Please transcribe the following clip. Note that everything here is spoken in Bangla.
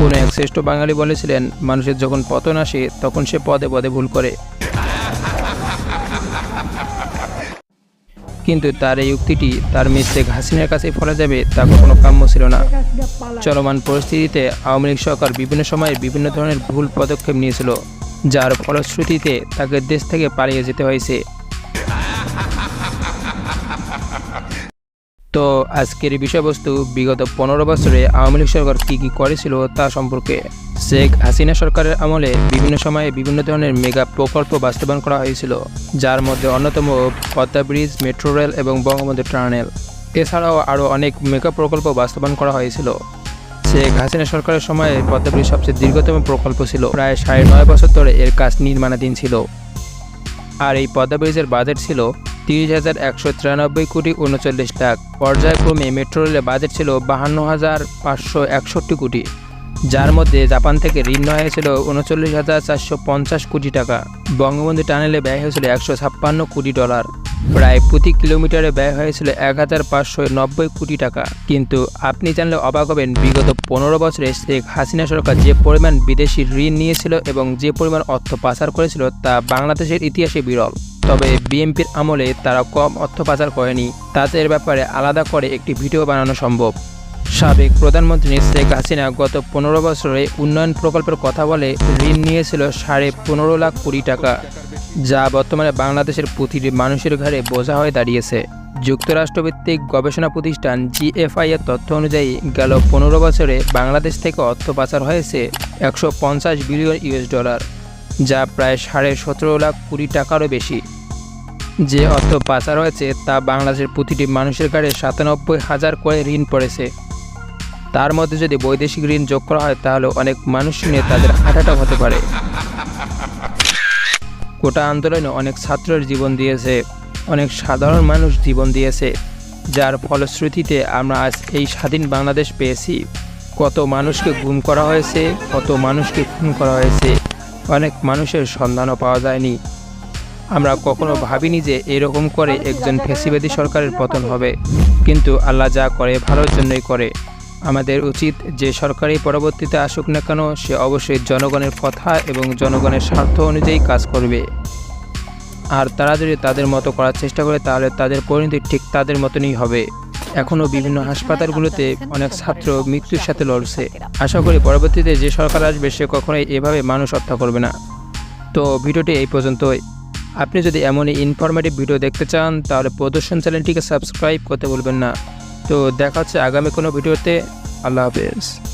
কোনো এক শ্রেষ্ঠ বাঙালি বলেছিলেন, মানুষের যখন পতন আসে, তখন সে পদে পদে ভুল করে। কিন্তু তার এই উক্তিটি তার শেখ হাসিনার কাছে ফলা যাবে, তা কখনো কাম্য ছিল না। চলমান পরিস্থিতিতে আওয়ামী লীগ সরকার বিভিন্ন সময়ে বিভিন্ন ধরনের ভুল পদক্ষেপ নিয়েছিল, যার ফলশ্রুতিতে তাকে দেশ থেকে পালিয়ে যেতে হয়েছে। তো আজকের বিষয়বস্তু, বিগত পনেরো বছরে আওয়ামী লীগ সরকার কী কী করেছিল তা সম্পর্কে শেখ হাসিনা সরকারের আমলে বিভিন্ন সময়ে বিভিন্ন ধরনের মেগা প্রকল্প বাস্তবায়ন করা হয়েছিল, যার মধ্যে অন্যতম পদ্মা ব্রিজ, মেট্রো রেল এবং বঙ্গবন্ধু টানেল এছাড়াও আরও অনেক মেগা প্রকল্প বাস্তবায়ন করা হয়েছিল। শেখ হাসিনা সরকারের সময়ে পদ্মা ব্রিজ সবচেয়ে দীর্ঘতম প্রকল্প ছিল, প্রায় সাড়ে নয় বছর ধরে এর কাজ নির্মাণাধীন ছিল। আর এই পদ্মা ব্রিজের বাজেট ছিল তিরিশ হাজার একশো তিরানব্বই কোটি উনচল্লিশ লাখ। পর্যায়ক্রমে মেট্রো রেলের বাজেট ছিল বাহান্ন হাজার পাঁচশো একষট্টি কোটি। যার মধ্যে জাপান থেকে ঋণ নেওয়া হয়েছিল উনচল্লিশ হাজার চারশো পঞ্চাশ কোটি টাকা। বঙ্গবন্ধু টানেলে ব্যয় হয়েছিল একশো ছাপ্পান্ন কোটি ডলার। প্রায় প্রতি কিলোমিটারে ব্যয় হয়েছিল এক হাজার পাঁচশো নব্বই কোটি টাকা। কিন্তু আপনি জানলে অবাক হবেন, বিগত পনেরো বছরে শেখ হাসিনা সরকার যে পরিমাণ বিদেশি ঋণ নিয়েছিল এবং যে পরিমাণ অর্থ পাচার করেছিল তা বাংলাদেশের ইতিহাসে বিরল। তবে বিএনপির আমলে তারা কম অর্থ পাচার করেনি। তাদের ব্যাপারে আলাদা করে একটি ভিডিও বানানো সম্ভব। সাবেক প্রধানমন্ত্রী শেখ হাসিনা গত পনেরো বছরে উন্নয়ন প্রকল্পের কথা বলে ঋণ নিয়েছিল সাড়ে পনেরো লাখ কোটি টাকা, যা বর্তমানে বাংলাদেশের প্রতিটি মানুষের ঘরে বোঝা হয়ে দাঁড়িয়েছে। যুক্তরাষ্ট্রভিত্তিক গবেষণা প্রতিষ্ঠান জিএফআই এর তথ্য অনুযায়ী, গেল পনেরো বছরে বাংলাদেশ থেকে অর্থ পাচার হয়েছে একশো পঞ্চাশ বিলিয়ন ইউএস ডলার। যা প্রায় সাড়ে সতেরো লাখ কোটি টাকারও বেশি। যে অর্থ পাচার হয়েছে তা বাংলাদেশের প্রতিটি মানুষের ঘাড়ে সাতানব্বই হাজার করে ঋণ পড়েছে। তার মধ্যে যদি বৈদেশিক ঋণ যোগ করা হয়, তাহলে অনেক মানুষ নিয়ে তাদের হাঁটাটা হতে পারে। কোটা আন্দোলনে অনেক ছাত্রের জীবন দিয়েছে, অনেক সাধারণ মানুষ জীবন দিয়েছে, যার ফলশ্রুতিতে আমরা আজ এই স্বাধীন বাংলাদেশ পেয়েছি। কত মানুষকে গুম করা হয়েছে, কত মানুষকে খুন করা হয়েছে। অনেক মানুষের সন্ধানও পাওয়া যায়নি। আমরা কখনো ভাবিনি যে এরকম করে একজন ফেসিবাদী সরকারের পতন হবে। কিন্তু আল্লাহ যা করে, ভালোর জন্যই করে। আমাদের উচিত যে সরকারি পরবর্তীতে আসুক না কেন, সে অবশ্যই জনগণের কথা এবং জনগণের স্বার্থ অনুযায়ী কাজ করবে। আর তারা যদি তাদের মতো করার চেষ্টা করে, তাহলে তাদের পরিণতি ঠিক তাদের মতনই হবে। এখনও বিভিন্ন হাসপাতালগুলোতে অনেক ছাত্র মৃত্যুর সাথে লড়ছে। আশা করি পরবর্তীতে যে সরকার আসবে, সে কখনোই এভাবে মানুষ হত্যা করবে না। তো ভিডিওটি এই পর্যন্তই। আপনি যদি এমনই ইনফরমেটিভ ভিডিও দেখতে চান, তাহলে প্রদর্শন চ্যানেলটিকে সাবস্ক্রাইব করতে বলবেন না। তো দেখা হচ্ছে আগামী কোনো ভিডিওতে আল্লাহ হাফেজ।